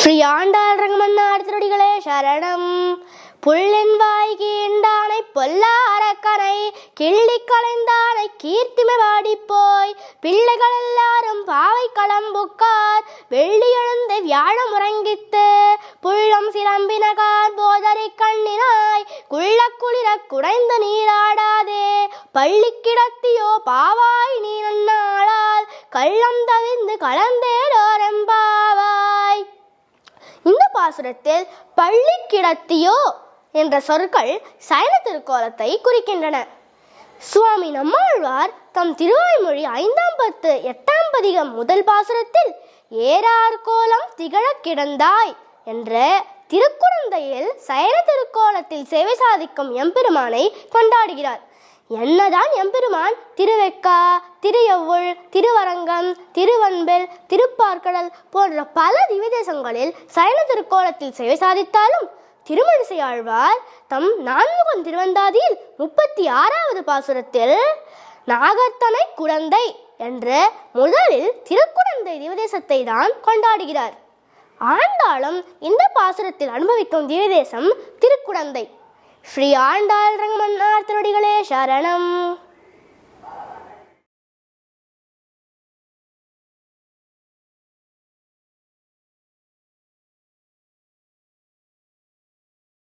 ஸ்ரீ ஆண்டாள் ரங்கமன்னார் திருடிகளே சரணம் புள்ளென் வாய் கீண்டானை பொல்லா கிள்ளி கலைந்தானை கீர்த்திமை வாடி போய் பிள்ளைகள் எல்லாரும் பாவை களம்புக்கார் வெள்ளி எழுந்து வியாழம் உறங்கித்து புள்ளம் சிலம்பினகார் போதரை கண்ணினாய் குள்ள குளிர குடைந்து நீராடாதே பள்ளி கிடத்தியோ பாவாய் நீரன்னாளால் கள்ளம் தவிர்ந்து கலந்தே இந்த பாசுரத்தில் பள்ளி கிடத்தியோ என்ற சொற்கள் சைன திருக்கோலத்தை குறிக்கின்றன. சுவாமி நம்மாழ்வார் தம் திருவாய்மொழி ஐந்தாம் பத்து எட்டாம் பதிகம் முதல் பாசுரத்தில் ஏறார் கோலம் திகழ கிடந்தாய் என்ற திருக்குழந்தையில் சைன திருக்கோலத்தில் சேவை சாதிக்கும் எம்பெருமானை கொண்டாடுகிறார். என்னதான் எம்பெருமான் திருவெக்கா திருஎவ்வுள் திருவரங்கம் திருவன்பில் திருப்பார்கடல் போன்ற பல திவ்யதேசங்களில் சயன திருக்கோலத்தில் சேவை சாதித்தாலும் திருமணிசை ஆழ்வார் தம் நான்முகன் திருவந்தாதியில் முப்பத்தி ஆறாவது பாசுரத்தில் நாகத்தனை குழந்தை என்று முதலில் திருக்குழந்தை திவதேசத்தை தான் கொண்டாடுகிறார். ஆண்டாலும் இந்த பாசுரத்தில் அனுபவிக்கும் திவதேசம் திருக்குழந்தை. ஸ்ரீ ஆண்டாள் ரங்கமன்னார் திருடிகளே சரணம்.